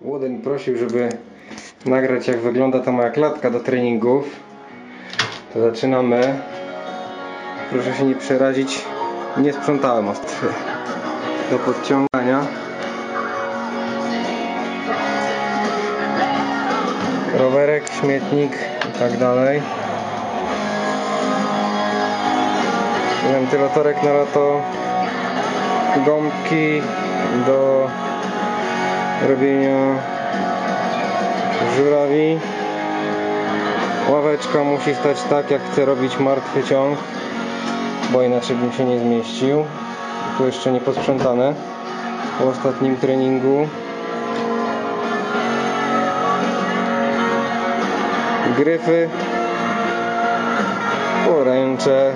Łoden prosił, żeby nagrać jak wygląda ta moja klatka do treningów. To zaczynamy. Proszę się nie przerazić. Nie sprzątałem ostatnio. Do podciągania. Rowerek, śmietnik i tak dalej. Wentylatorek na lato. Gąbki do robienia żurawi. Ławeczka musi stać tak, jak chcę robić martwy ciąg, bo inaczej bym się nie zmieścił. Tu jeszcze nie posprzątane po ostatnim treningu. Gryfy, poręcze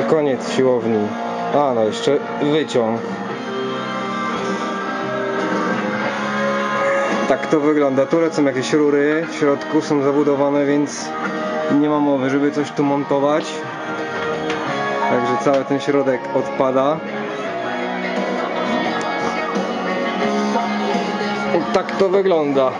i koniec siłowni. A, no jeszcze wyciąg. Tak to wygląda. Tu lecą jakieś rury, w środku są zabudowane, więc nie ma mowy, żeby coś tu montować. Także cały ten środek odpada. Tak to wygląda.